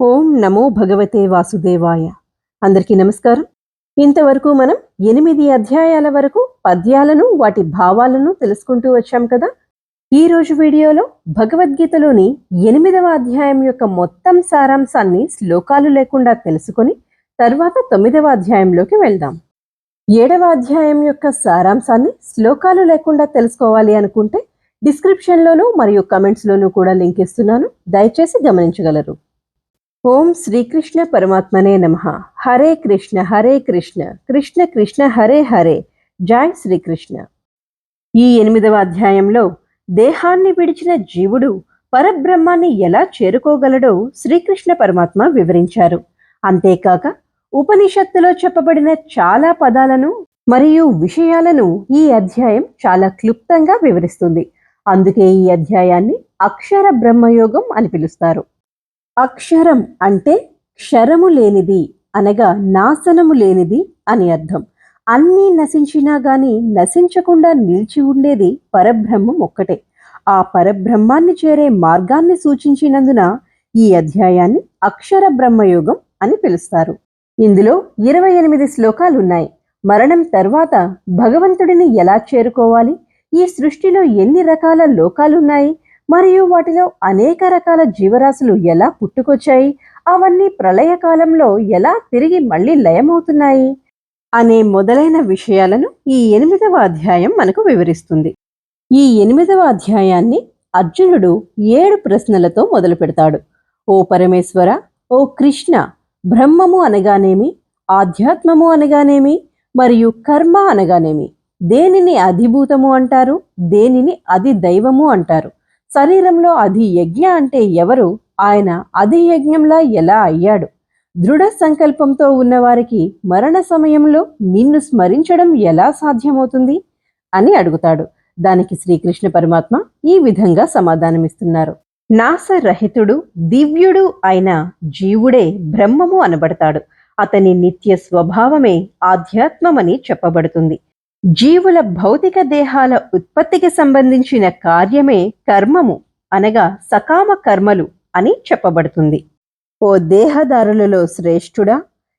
ఓం నమో భగవతే వాసుదేవాయ. అందరికీ నమస్కారం. ఇంతవరకు మనం ఎనిమిది అధ్యాయాల వరకు పద్యాలను వాటి భావాలను తెలుసుకుంటూ వచ్చాం కదా. ఈ రోజు వీడియోలో భగవద్గీతలోని ఎనిమిదవ అధ్యాయం యొక్క మొత్తం సారాంశాన్ని శ్లోకాలు లేకుండా తెలుసుకొని తర్వాత తొమ్మిదవ అధ్యాయంలోకి వెళ్దాం. ఏడవ అధ్యాయం యొక్క సారాంశాన్ని శ్లోకాలు లేకుండా తెలుసుకోవాలి అనుకుంటే డిస్క్రిప్షన్లోనూ మరియు కమెంట్స్లోనూ కూడా లింక్ ఇస్తున్నాను. దయచేసి గమనించగలరు. ఓం శ్రీకృష్ణ పరమాత్మనే నమ. హరే కృష్ణ హరే కృష్ణ కృష్ణ కృష్ణ హరే హరే. జాయ్ శ్రీకృష్ణ ఈ ఎనిమిదవ అధ్యాయంలో దేహాన్ని విడిచిన జీవుడు పరబ్రహ్మాన్ని ఎలా చేరుకోగలడో శ్రీకృష్ణ పరమాత్మ వివరించారు. అంతేకాక ఉపనిషత్తులో చెప్పబడిన చాలా పదాలను మరియు విషయాలను ఈ అధ్యాయం చాలా క్లుప్తంగా వివరిస్తుంది. అందుకే ఈ అధ్యాయాన్ని అక్షర బ్రహ్మయోగం అని పిలుస్తారు. అక్షరం అంటే క్షరము లేనిది అనగా నాశనము లేనిది అని అర్థం. అన్నీ నశించినా గాని నశించకుండా నిలిచి ఉండేది పరబ్రహ్మం ఒక్కటే. ఆ పరబ్రహ్మాన్ని చేరే మార్గాన్ని సూచించినందున ఈ అధ్యాయాన్ని అక్షర బ్రహ్మయోగం అని పిలుస్తారు. ఇందులో ఇరవై ఎనిమిది శ్లోకాలు ఉన్నాయి మరణం తర్వాత భగవంతుడిని ఎలా చేరుకోవాలి? ఈ సృష్టిలో ఎన్ని రకాల లోకాలున్నాయి? మరియు వాటిలో అనేక రకాల జీవరాశులు ఎలా పుట్టుకొచ్చాయి? అవన్నీ ప్రళయకాలంలో ఎలా తిరిగి మళ్ళీ లయమవుతున్నాయి? అనే మొదలైన విషయాలను ఈ ఎనిమిదవ అధ్యాయం మనకు వివరిస్తుంది. ఈ ఎనిమిదవ అధ్యాయాన్ని అర్జునుడు ఏడు ప్రశ్నలతో మొదలు పెడతాడు ఓ పరమేశ్వర ఓ కృష్ణ బ్రహ్మము అనగానేమి? ఆధ్యాత్మము అనగానేమి? మరియు కర్మ అనగానేమి? దేనిని అధిభూతము అంటారు? దేనిని అధిదైవము అంటారు? శరీరంలో అధి యజ్ఞ అంటే ఎవరు? ఆయన అధి యజ్ఞంలా ఎలా అయ్యాడు? దృఢ సంకల్పంతో ఉన్నవారికి మరణ సమయంలో నిన్ను స్మరించడం ఎలా సాధ్యమవుతుంది? అని అడుగుతాడు. దానికి శ్రీకృష్ణ పరమాత్మ ఈ విధంగా సమాధానమిస్తున్నారు. నాసరహితుడు దివ్యుడు అయిన జీవుడే బ్రహ్మము అనబడతాడు. అతని నిత్య స్వభావమే ఆధ్యాత్మమని చెప్పబడుతుంది. జీవుల భౌతిక దేహాల ఉత్పత్తికి సంబంధించిన కార్యమే కర్మము అనగా సకామ కర్మలు అని చెప్పబడుతుంది. ఓ దేహదారులలో శ్రేష్ఠుడా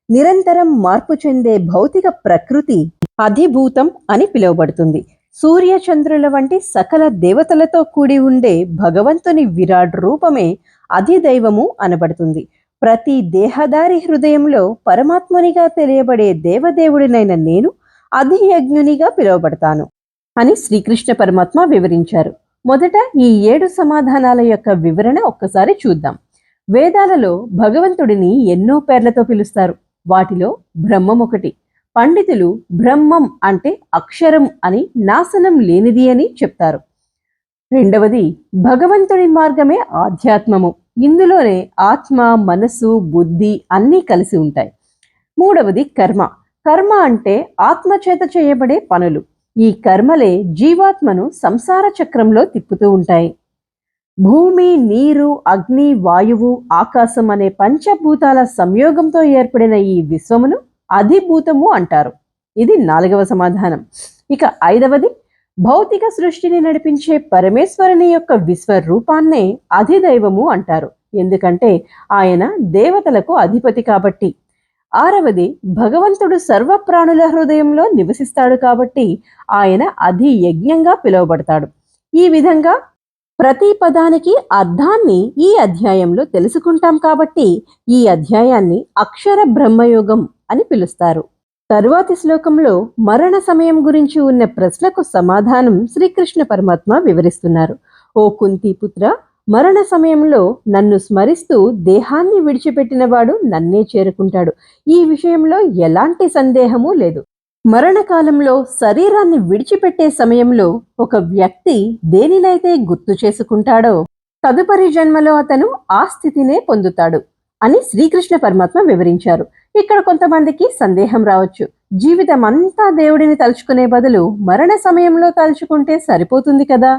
నిరంతరం మార్పు చెందే భౌతిక ప్రకృతి అధిభూతం అని పిలువబడుతుంది. సూర్యచంద్రుల వంటి సకల దేవతలతో కూడి ఉండే భగవంతుని విరాట్ రూపమే అధిదైవము అనబడుతుంది. ప్రతి దేహదారి హృదయంలో పరమాత్మునిగా తెలియబడే దేవదేవుడినైన నేను అధియజ్ఞునిగా పిలువబడతాను అని శ్రీకృష్ణ పరమాత్మ వివరించారు. మొదట ఈ ఏడు సమాధానాల యొక్క వివరణ ఒక్కసారి చూద్దాం. వేదాలలో భగవంతుడిని ఎన్నో పేర్లతో పిలుస్తారు. వాటిలో బ్రహ్మం ఒకటి. పండితులు బ్రహ్మం అంటే అక్షరం అని నాశనం లేనిది అని చెప్తారు. రెండవది భగవంతుడి మార్గమే ఆధ్యాత్మము. ఇందులోనే ఆత్మ మనసు బుద్ధి అన్నీ కలిసి ఉంటాయి. మూడవది కర్మ. కర్మ అంటే ఆత్మచేత చేయబడే పనులు. ఈ కర్మలే జీవాత్మను సంసార చక్రంలో తిప్పుతూ ఉంటాయి. భూమి నీరు అగ్ని వాయువు ఆకాశం అనే పంచభూతాల సంయోగంతో ఏర్పడిన ఈ విశ్వమును అధిభూతము అంటారు. ఇది నాలుగవ సమాధానం. ఇక ఐదవది భౌతిక సృష్టిని నడిపించే పరమేశ్వరుని యొక్క విశ్వరూపాన్నే అధిదైవము అంటారు. ఎందుకంటే ఆయన దేవతలకు అధిపతి కాబట్టి ఆరవది భగవంతుడు సర్వప్రాణుల హృదయంలో నివసిస్తాడు కాబట్టి ఆయన అధి యజ్ఞంగా పిలువబడతాడు. ఈ విధంగా ప్రతి పదానికి అర్థాన్ని ఈ అధ్యాయంలో తెలుసుకుంటాం కాబట్టి ఈ అధ్యాయాన్ని అక్షర బ్రహ్మయోగం అని పిలుస్తారు. తరువాతి శ్లోకంలో మరణ సమయం గురించి ఉన్న ప్రశ్నకు సమాధానం శ్రీకృష్ణ పరమాత్మ వివరిస్తున్నారు. ఓ కుంతిపుత్ర మరణ సమయంలో నన్ను స్మరిస్తూ దేహాన్ని విడిచిపెట్టినవాడు నన్నే చేరుకుంటాడు. ఈ విషయంలో ఎలాంటి సందేహము లేదు. మరణకాలంలో శరీరాన్ని విడిచిపెట్టే సమయంలో ఒక వ్యక్తి దేనినైతే గుర్తు చేసుకుంటాడో తదుపరి జన్మలో అతను ఆ స్థితినే పొందుతాడు అని శ్రీకృష్ణ పరమాత్మ వివరించారు. ఇక్కడ కొంతమందికి సందేహం రావచ్చు. జీవితం అంతా దేవుడిని తలుచుకునే బదులు మరణ సమయంలో తలుచుకుంటే సరిపోతుంది కదా?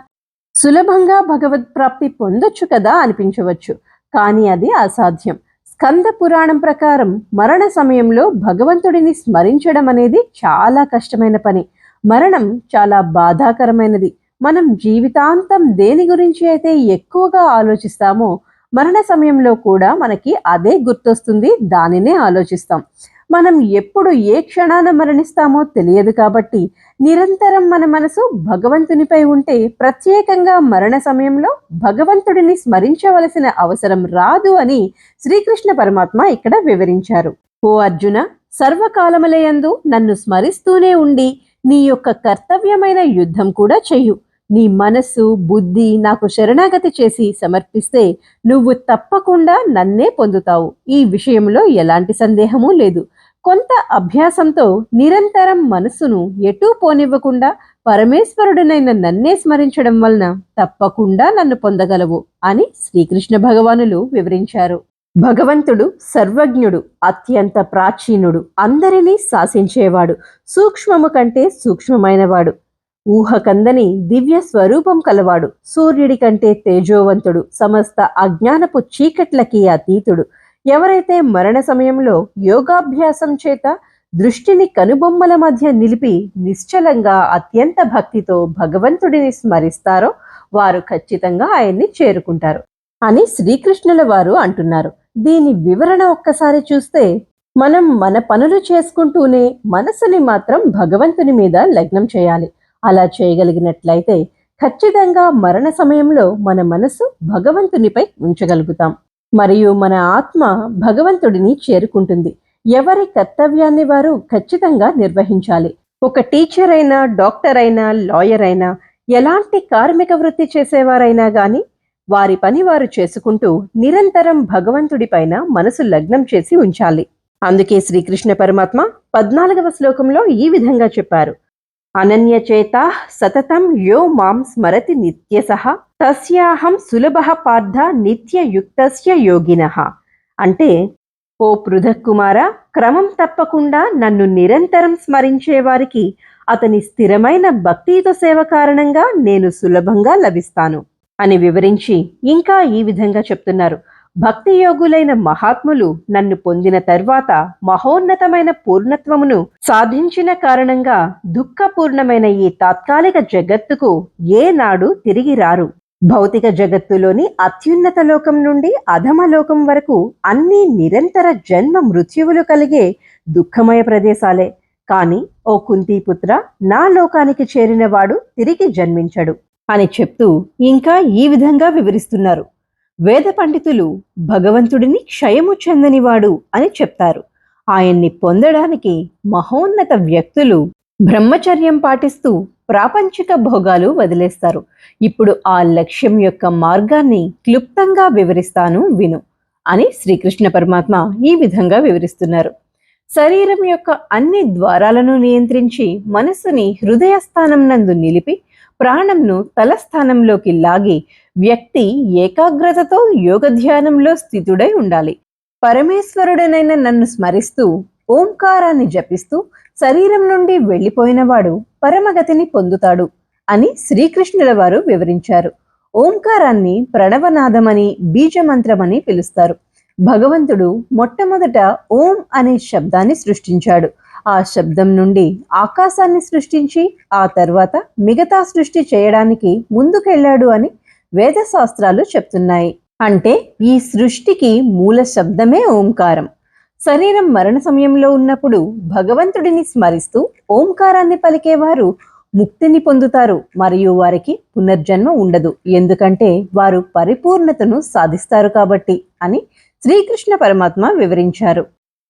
సులభంగా భగవత్ ప్రాప్తి పొందొచ్చు కదా అనిపించవచ్చు. కానీ అది అసాధ్యం. స్కంద పురాణం ప్రకారం మరణ సమయంలో భగవంతుడిని స్మరించడం అనేది చాలా కష్టమైన పని. మరణం చాలా బాధాకరమైనది. మనం జీవితాంతం దేని గురించి అయితే ఎక్కువగా ఆలోచిస్తామో మరణ సమయంలో కూడా మనకి అదే గుర్తొస్తుంది దానినే ఆలోచిస్తాం. మనం ఎప్పుడు ఏ క్షణాన మరణిస్తామో తెలియదు కాబట్టి నిరంతరం మన మనసు భగవంతునిపై ఉంటే ప్రత్యేకంగా మరణ సమయంలో భగవంతుడిని స్మరించవలసిన అవసరం రాదు అని శ్రీకృష్ణ పరమాత్మ ఇక్కడ వివరించారు. ఓ అర్జున సర్వకాలములయందు నన్ను స్మరిస్తూనే ఉండి నీ యొక్క కర్తవ్యమైన యుద్ధం కూడా చెయ్యు. నీ మనస్సు బుద్ధి నాకు శరణాగతి చేసి సమర్పిస్తే నువ్వు తప్పకుండా నన్నే పొందుతావు. ఈ విషయంలో ఎలాంటి సందేహమూ లేదు. కొంత అభ్యాసంతో నిరంతరం మనసును ఎటూ పోనివ్వకుండా పరమేశ్వరుడనైన నన్నే స్మరించడం వలన తప్పకుండా నన్ను పొందగలవు అని శ్రీకృష్ణ భగవానులు వివరించారు. భగవంతుడు సర్వజ్ఞుడు అత్యంత ప్రాచీనుడు అందరినీ శాసించేవాడు సూక్ష్మము కంటే సూక్ష్మమైనవాడు. ఊహకందని దివ్య స్వరూపం కలవాడు సూర్యుడి కంటే తేజోవంతుడు సమస్త అజ్ఞానపు చీకట్లకి అతీతుడు. ఎవరైతే మరణ సమయంలో యోగాభ్యాసం చేత దృష్టిని కనుబొమ్మల మధ్య నిలిపి నిశ్చలంగా అత్యంత భక్తితో భగవంతుడిని స్మరిస్తారో వారు ఖచ్చితంగా ఆయన్ని చేరుకుంటారు అని శ్రీకృష్ణుల వారు అంటున్నారు. దీని వివరణ ఒక్కసారి చూస్తే మనం మన పనులు చేసుకుంటూనే మనసుని మాత్రం భగవంతుని మీద లగ్నం చేయాలి. అలా చేయగలిగినట్లయితే ఖచ్చితంగా మరణ సమయంలో మన మనసు భగవంతునిపై ఉంచగలుగుతాం. మరియు మన ఆత్మ భగవంతుడిని చేరుకుంటుంది. ఎవరి కర్తవ్యాన్ని వారు ఖచ్చితంగా నిర్వహించాలి. ఒక టీచర్ అయినా డాక్టర్ అయినా లాయర్ అయినా ఎలాంటి కార్మిక వృత్తి చేసేవారైనా కానీ వారి పని వారు చేసుకుంటూ నిరంతరం భగవంతుడి పైన మనసు లగ్నం చేసి ఉంచాలి. అందుకే శ్రీకృష్ణ పరమాత్మ పద్నాలుగవ శ్లోకంలో ఈ విధంగా చెప్పారు. అనన్యచేత సతతం యో మాం స్మరతి నిత్యసహ తస్యాహం సులభ పార్థ నిత్యయుక్తస్య యోగిన. అంటే ఓ పృథక్కుమార క్రమం తప్పకుండా నన్ను నిరంతరం స్మరించేవారికి అతని స్థిరమైన భక్తియుత సేవ కారణంగా నేను సులభంగా లభిస్తాను. అని వివరించి ఇంకా ఈ విధంగా చెప్తున్నారు. భక్తి యోగులైన మహాత్ములు నన్ను పొందిన తర్వాత మహోన్నతమైన పూర్ణత్వమును సాధించిన కారణంగా దుఃఖపూర్ణమైన ఈ తాత్కాలిక జగత్తుకు ఏనాడు తిరిగి రారు. భౌతిక జగత్తులోని అత్యున్నత లోకం నుండి అధమ లోకం వరకు అన్ని నిరంతర జన్మ మృత్యువులు కలిగే దుఃఖమయ ప్రదేశాలే. కాని ఓ కుంతీపుత్ర నా లోకానికి చేరినవాడు తిరిగి జన్మించడు అని చెప్తూ ఇంకా ఈ విధంగా వివరిస్తున్నారు. వేద పండితులు భగవంతుడిని క్షయము చెందనివాడు అని చెప్తారు. ఆయన్ని పొందడానికి మహోన్నత వ్యక్తులు బ్రహ్మచర్యం పాటిస్తూ ప్రాపంచిక భోగాలు వదిలేస్తారు. ఇప్పుడు ఆ లక్ష్యం యొక్క మార్గాన్ని క్లుప్తంగా వివరిస్తాను విను అని శ్రీకృష్ణ పరమాత్మ ఈ విధంగా వివరిస్తున్నారు. శరీరం యొక్క అన్ని ద్వారాలను నియంత్రించి మనస్సుని హృదయస్థానం నందు నిలిపి ప్రాణంను తలస్థానంలోకి లాగి వ్యక్తి ఏకాగ్రతతో యోగ ధ్యానంలో స్థితుడై ఉండాలి. పరమేశ్వరుడనైన నన్ను స్మరిస్తూ ఓంకారాన్ని జపిస్తూ శరీరం నుండి వెళ్ళిపోయినవాడు పరమగతిని పొందుతాడు అని శ్రీకృష్ణుల వారు వివరించారు. ఓంకారాన్ని ప్రణవనాదమని బీజమంత్రమని పిలుస్తారు. భగవంతుడు మొట్టమొదట ఓం అనే శబ్దాన్ని సృష్టించాడు. ఆ శబ్దం నుండి ఆకాశాన్ని సృష్టించి ఆ తర్వాత మిగతా సృష్టి చేయడానికి ముందుకెళ్ళాడు అని వేదశాస్త్రాలు చెప్తున్నాయి. అంటే ఈ సృష్టికి మూల శబ్దమే ఓంకారం. శరీరం మరణ సమయంలో ఉన్నప్పుడు భగవంతుడిని స్మరిస్తూ ఓంకారాన్ని పలికేవారు ముక్తిని పొందుతారు. మరియు వారికి పునర్జన్మ ఉండదు. ఎందుకంటే వారు పరిపూర్ణతను సాధిస్తారు కాబట్టి అని శ్రీకృష్ణ పరమాత్మ వివరించారు.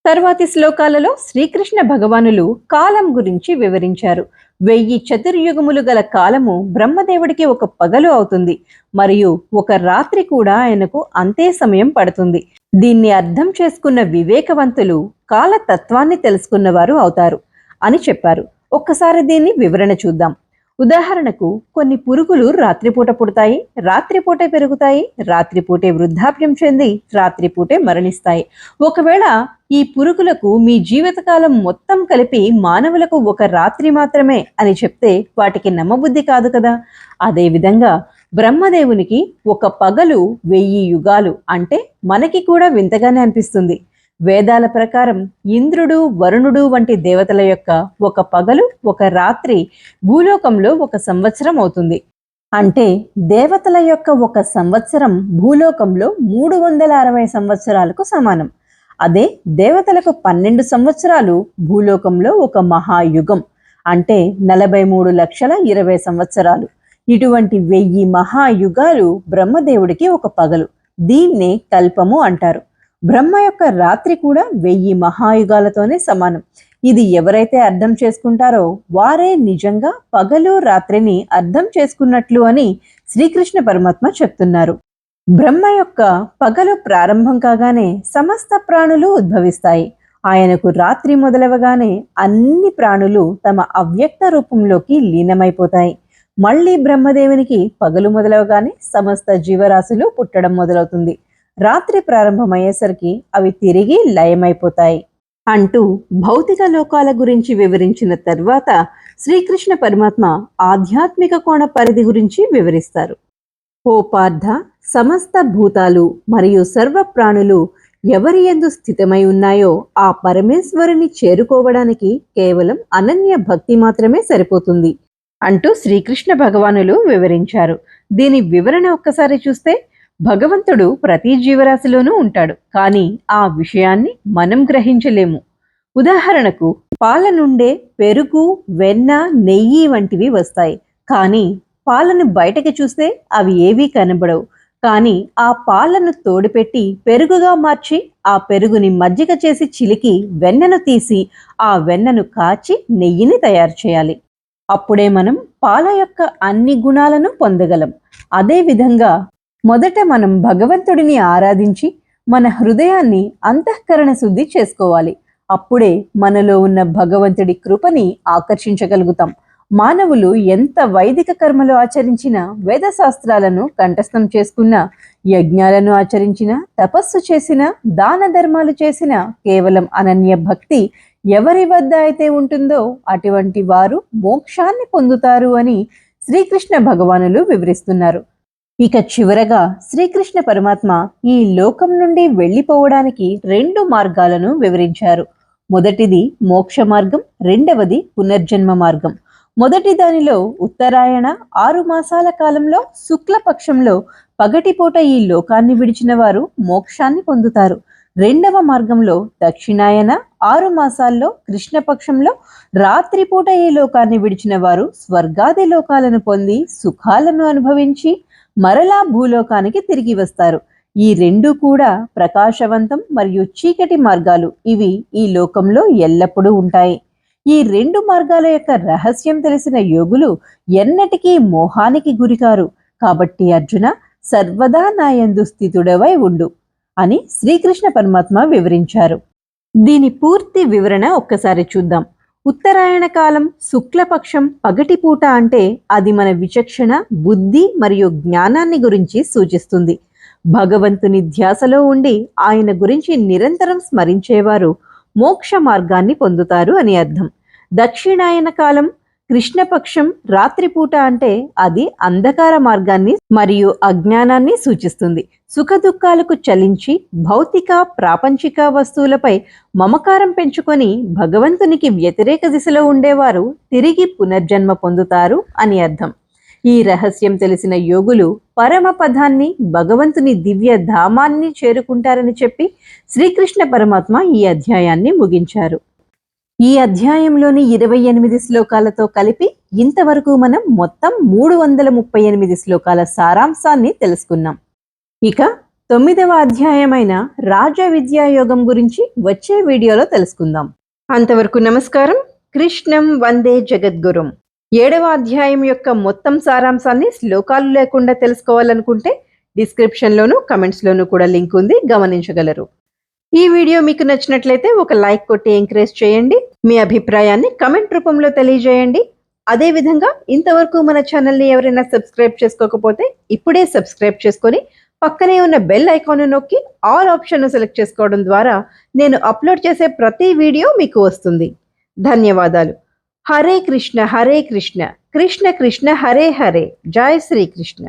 తర్వాతి శ్లోకాలలో శ్రీకృష్ణ భగవానులు కాలం గురించి వివరించారు. వెయ్యి చతుర్యుగములు గల కాలము బ్రహ్మదేవుడికి ఒక పగలు అవుతుంది. మరియు ఒక రాత్రి కూడా ఆయనకు అంతే సమయం పడుతుంది. దీన్ని అర్థం చేసుకున్న వివేకవంతులు కాలతత్వాన్ని తెలుసుకున్నవారు అవుతారు అని చెప్పారు. ఒక్కసారి దీన్ని వివరణ చూద్దాం. ఉదాహరణకు కొన్ని పురుగులు రాత్రిపూట పుడతాయి రాత్రిపూటే పెరుగుతాయి రాత్రిపూటే వృద్ధాప్యం చెంది రాత్రిపూటే మరణిస్తాయి. ఒకవేళ ఈ పురుగులకు మీ జీవితకాలం మొత్తం కలిపి మానవులకు ఒక రాత్రి మాత్రమే అని చెప్తే వాటికి నమ్మబుద్ధి కాదు కదా. అదేవిధంగా బ్రహ్మదేవునికి ఒక పగలు వెయ్యి యుగాలు అంటే మనకి కూడా వింతగానే అనిపిస్తుంది. వేదాల ప్రకారం ఇంద్రుడు వరుణుడు వంటి దేవతల యొక్క ఒక పగలు ఒక రాత్రి భూలోకంలో ఒక సంవత్సరం అవుతుంది. అంటే దేవతల యొక్క ఒక సంవత్సరం భూలోకంలో మూడు వందల అరవై సంవత్సరాలకు సమానం. అదే దేవతలకు పన్నెండు సంవత్సరాలు భూలోకంలో ఒక మహాయుగం. అంటే నలభై మూడు లక్షల ఇరవై సంవత్సరాలు. ఇటువంటి వెయ్యి మహాయుగాలు బ్రహ్మదేవుడికి ఒక పగలు. దీన్నే కల్పము అంటారు. బ్రహ్మ యొక్క రాత్రి కూడా వెయ్యి మహాయుగాలతోనే సమానం. ఇది ఎవరైతే అర్థం చేసుకుంటారో వారే నిజంగా పగలు రాత్రిని అర్థం చేసుకున్నట్లు అని శ్రీకృష్ణ పరమాత్మ చెప్తున్నారు. బ్రహ్మ యొక్క పగలు ప్రారంభం కాగానే సమస్త ప్రాణులు ఉద్భవిస్తాయి. ఆయనకు రాత్రి మొదలవగానే అన్ని ప్రాణులు తమ అవ్యక్త రూపంలోకి లీనమైపోతాయి. మళ్ళీ బ్రహ్మదేవునికి పగలు మొదలవగానే సమస్త జీవరాశులు పుట్టడం మొదలవుతుంది. రాత్రి ప్రారంభమయ్యేసరికి అవి తిరిగి లయమైపోతాయి. అంటూ భౌతిక లోకాల గురించి వివరించిన తర్వాత శ్రీకృష్ణ పరమాత్మ ఆధ్యాత్మిక కోణ పరిధి గురించి వివరిస్తారు. ఓ పార్థ సమస్త భూతాలు మరియు సర్వ ప్రాణులు ఎవరి ఎందు స్థితమై ఉన్నాయో ఆ పరమేశ్వరుని చేరుకోవడానికి కేవలం అనన్య భక్తి మాత్రమే సరిపోతుంది. అంటూ శ్రీకృష్ణ భగవానులు వివరించారు. దీని వివరణ ఒక్కసారి చూస్తే భగవంతుడు ప్రతి జీవరాశిలోనూ ఉంటాడు కానీ ఆ విషయాన్ని మనం గ్రహించలేము. ఉదాహరణకు పాల నుండే పెరుగు వెన్న నెయ్యి వంటివి వస్తాయి కానీ పాలను బయటకి చూస్తే అవి ఏవీ కనబడవు. కానీ ఆ పాలను తోడుపెట్టి పెరుగుగా మార్చి ఆ పెరుగుని మజ్జిగ చేసి చిలికి వెన్నను తీసి ఆ వెన్నను కాచి నెయ్యిని తయారు చేయాలి. అప్పుడే మనం పాల యొక్క అన్ని గుణాలను పొందగలం. అదేవిధంగా మొదట మనం భగవంతుడిని ఆరాధించి మన హృదయాన్ని అంతఃకరణ శుద్ధి చేసుకోవాలి. అప్పుడే మనలో ఉన్న భగవంతుడి కృపని ఆకర్షించగలుగుతాం. మానవులు ఎంత వైదిక కర్మలు ఆచరించినా వేద శాస్త్రాలను కంఠస్థం చేసుకున్న యజ్ఞాలను ఆచరించినా తపస్సు చేసిన దాన ధర్మాలు చేసిన కేవలం అనన్య భక్తి ఎవరి వద్ద అయితే ఉంటుందో అటువంటి వారు మోక్షాన్ని పొందుతారు అని శ్రీకృష్ణ భగవానులు వివరిస్తున్నారు. ఇక చివరగా శ్రీకృష్ణ పరమాత్మ ఈ లోకం నుండి వెళ్ళిపోవడానికి రెండు మార్గాలను వివరించారు. మొదటిది మోక్ష మార్గం రెండవది పునర్జన్మ మార్గం. మొదటి దానిలో ఉత్తరాయణ ఆరు మాసాల కాలంలో శుక్లపక్షంలో పగటిపూట ఈ లోకాన్ని విడిచిన వారు మోక్షాన్ని పొందుతారు. రెండవ మార్గంలో దక్షిణాయన ఆరు మాసాల్లో కృష్ణపక్షంలో రాత్రిపూట ఈ లోకాన్ని విడిచిన వారు స్వర్గాది లోకాలను పొంది సుఖాలను అనుభవించి మరలా భూలోకానికి తిరిగి వస్తారు. ఈ రెండు కూడా ప్రకాశవంతం మరియు చీకటి మార్గాలు. ఇవి ఈ లోకంలో ఎల్లప్పుడూ ఉంటాయి. ఈ రెండు మార్గాల యొక్క రహస్యం తెలిసిన యోగులు ఎన్నటికీ మోహానికి గురికారు. కాబట్టి అర్జున సర్వదా నాయందు స్థితుడవై ఉండు. అని శ్రీకృష్ణ పరమాత్మ వివరించారు. దీని పూర్తి వివరణ ఒక్కసారి చూద్దాం. ఉత్తరాయణ కాలం శుక్లపక్షం పగటిపూట అంటే అది మన విచక్షణ బుద్ధి మరియు జ్ఞానాన్ని గురించి సూచిస్తుంది. భగవంతుని ధ్యాసలో ఉండి ఆయన గురించి నిరంతరం స్మరించేవారు మోక్ష మార్గాన్ని పొందుతారు అని అర్థం. దక్షిణాయన కాలం కృష్ణపక్షం రాత్రిపూట అంటే అది అంధకార మార్గాన్ని మరియు అజ్ఞానాన్ని సూచిస్తుంది. సుఖదుఖాలకు చలించి భౌతిక ప్రాపంచిక వస్తువులపై మమకారం పెంచుకొని భగవంతునికి వ్యతిరేక దిశలో ఉండేవారు తిరిగి పునర్జన్మ పొందుతారు అని అర్థం. ఈ రహస్యం తెలిసిన యోగులు పరమపదాన్ని భగవంతుని దివ్య ధామాన్ని చేరుకుంటారని చెప్పి శ్రీకృష్ణ పరమాత్మ ఈ అధ్యాయాన్ని ముగించారు. ఈ అధ్యాయంలోని ఇరవై ఎనిమిది శ్లోకాలతో కలిపి ఇంతవరకు మనం మొత్తం మూడు వందల ముప్పై ఎనిమిది శ్లోకాల సారాంశాన్ని తెలుసుకున్నాం. ఇక తొమ్మిదవ అధ్యాయమైన రాజ విద్యాయోగం గురించి వచ్చే వీడియోలో తెలుసుకుందాం. అంతవరకు నమస్కారం. కృష్ణం వందే జగద్గురుం. ఏడవ అధ్యాయం యొక్క మొత్తం సారాంశాన్ని శ్లోకాలు లేకుండా తెలుసుకోవాలనుకుంటే డిస్క్రిప్షన్లోను కమెంట్స్లోనూ కూడా లింక్ ఉంది. గమనించగలరు. ఈ వీడియో మీకు నచ్చినట్లయితే ఒక లైక్ కొట్టి ఎంకరేజ్ చేయండి. మీ అభిప్రాయాన్ని కమెంట్ రూపంలో తెలియజేయండి. అదేవిధంగా ఇంతవరకు మన ఛానల్ని ఎవరైనా సబ్స్క్రైబ్ చేసుకోకపోతే ఇప్పుడే సబ్స్క్రైబ్ చేసుకొని పక్కనే ఉన్న బెల్ ఐకాన్ నొక్కి ఆల్ ఆప్షన్ సెలెక్ట్ చేసుకోవడం ద్వారా నేను అప్లోడ్ చేసే ప్రతి వీడియో మీకు వస్తుంది. ధన్యవాదాలు. హరే కృష్ణ హరే కృష్ణ. కృష్ణ కృష్ణ హరే హరే. జయ శ్రీకృష్ణ